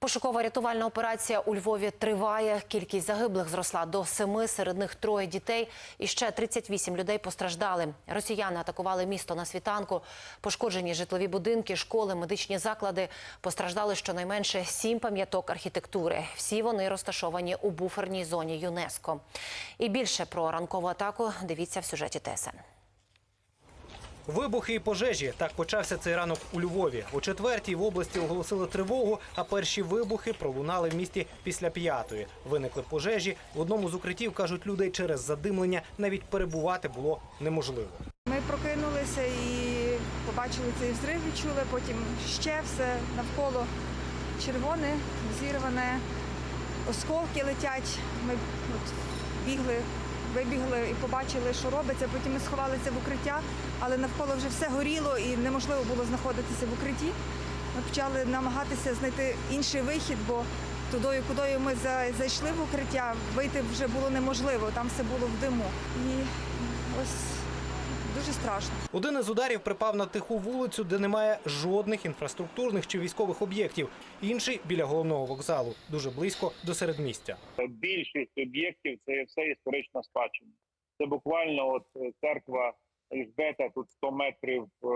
Пошукова рятувальна операція у Львові триває. Кількість загиблих зросла до семи, серед них троє дітей. І ще 38 людей постраждали. Росіяни атакували місто на світанку. Пошкоджені житлові будинки, школи, медичні заклади. Постраждали щонайменше сім пам'яток архітектури. Всі вони розташовані у буферній зоні ЮНЕСКО. І більше про ранкову атаку дивіться в сюжеті ТСН. Вибухи і пожежі. Так почався цей ранок у Львові. О четвертій в області оголосили тривогу, а перші вибухи пролунали в місті після п'ятої. Виникли пожежі. В одному з укриттів кажуть, людей через задимлення навіть перебувати було неможливо. Ми прокинулися і побачили цей взрив, відчули, потім ще все навколо червоне, зірване, осколки летять. Ми от бігли, вибігли і побачили, що робиться. Потім ми сховалися в укриття, але навколо вже все горіло і неможливо було знаходитися в укритті. Ми почали намагатися знайти інший вихід, бо тудою, кудою ми за- зайшли в укриття, вийти вже було неможливо, там все було в диму. І ось дуже страшно. Один із ударів припав на тиху вулицю, де немає жодних інфраструктурних чи військових об'єктів. Інший біля головного вокзалу, дуже близько до середмістя. більшість об'єктів це все історична спадщина. Це буквально от е, церква Ельжбета, тут 100 метрів е,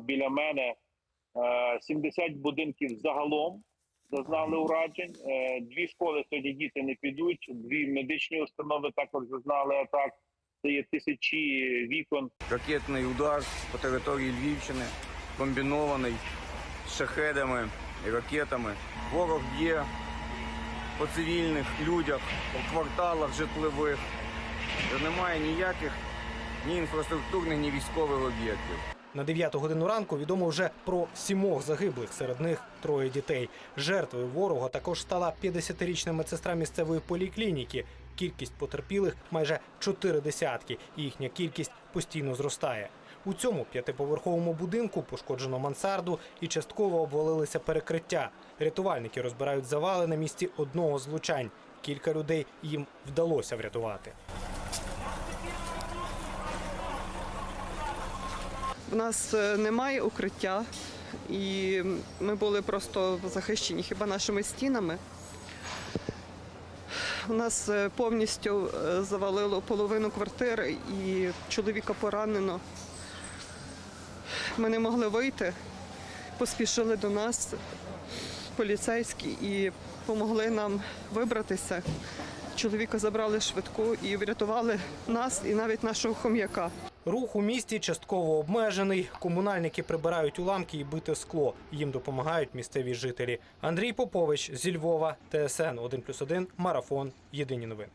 біля мене. Е, 70 будинків загалом зазнали уражень. Е, дві школи сьогодні діти не підуть. Дві медичні установи також зазнали атак. Є тисячі вікон. ракетний удар по території Львівщини, комбінований з шахедами і ракетами. Ворог б'є по цивільних людях, по кварталах житлових, немає ніяких ні інфраструктурних, ні військових об'єктів. На 9 годину ранку відомо вже про сімох загиблих, серед них троє дітей. Жертвою ворога також стала 50-річна медсестра місцевої поліклініки. Кількість потерпілих майже чотири десятки, і їхня кількість постійно зростає. У цьому п'ятиповерховому будинку пошкоджено мансарду і частково обвалилися перекриття. Рятувальники розбирають завали на місці одного з влучань. Кілька людей їм вдалося врятувати. У нас е, немає укриття, і ми були просто захищені хіба нашими стінами. У нас е, повністю е, завалило половину квартири і чоловіка поранено. Ми не могли вийти, поспішили до нас поліцейські і допомогли нам вибратися. Чоловіка забрали швидку і врятували нас і навіть нашого хом'яка. Рух у місті частково обмежений. Комунальники прибирають уламки і бите скло. Їм допомагають місцеві жителі. Андрій Попович зі Львова, ТСН 1+,1, Марафон. Єдині новини.